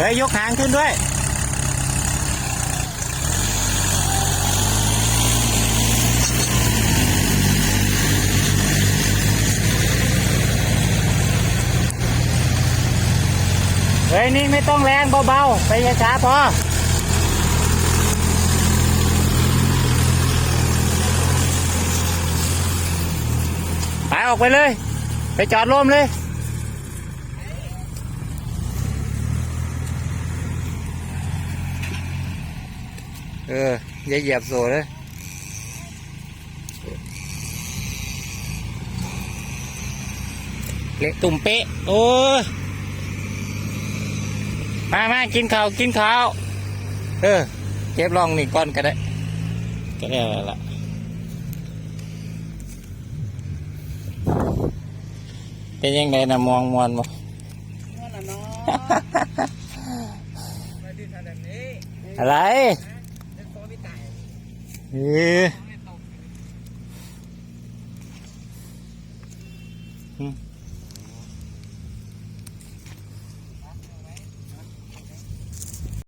เฮ้ยยกหางขึ้นด้วยเฮ้ยนี่ไม่ต้องแรงเบาๆ ไปช้าพอไปออกไปเลย ไปจอดร่มเลย เออ อย่าเหยียบโซ่เลยเละตุ่มเป๊ะ โอ้ยมามากินข้าว กินข้าว เออ เก็บรองนี่ก้อนก็ได้ ก็ได้แล้วล่ะเป็นยังไงนะมองมวนบ่นั่นน่ะเนาะมาที่ทางนี้อะไร เป็นโซพิตายเออ